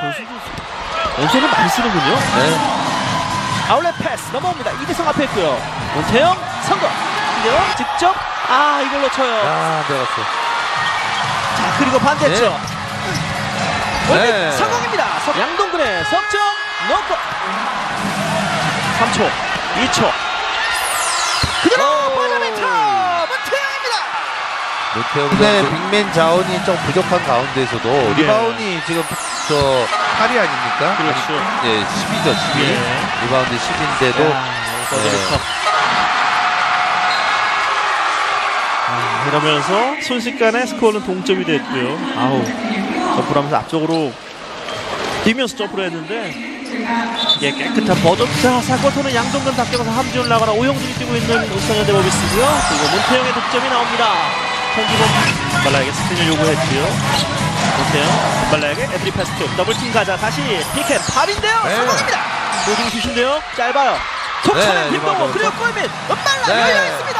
선수도 왼손을 많이 쓰는군요. 네. 아울렛 패스 넘어옵니다. 이대성 앞에 있고요. 문태영 성공. 김대영 직접 아 이걸 놓쳐요. 아, 들어갔어. 자 그리고 반대쪽. 네. 네. 성공입니다. 석- 양동근의 석점 넣고 3초, 2초. 노태웅 네, 빅맨 자원이 좀 부족한 가운데서도 예. 리바운드 지금 저 8위 아닙니까? 그렇죠. 아니, 네, 10위죠, 10위. 예. 리바운드 10인데도 버저비터. 아, 이러면서 순식간에 스코어는 동점이 됐고요. 아우 점프를 하면서 앞쪽으로 뛰면서 점프를 했는데 이게 깨끗한 버전 자 사쿼터는 양동근 바뀌어서 함지훈 나가라 오영준이 뛰고 있는 울산현 대모비스고요 그리고 문태영의 득점이 나옵니다 홍기범 발라에게 스크린을 요구했고요. 문태영 발라에게 에드리 패스 쪽 더블팀 가자. 다시 피켓. 팔인데요. 네. 성공입니다. 로딩 슛인데요. 짧아요. 톡 네, 리바운드. 그리고 골밑. 은발라 네. 열려있습니다. 득점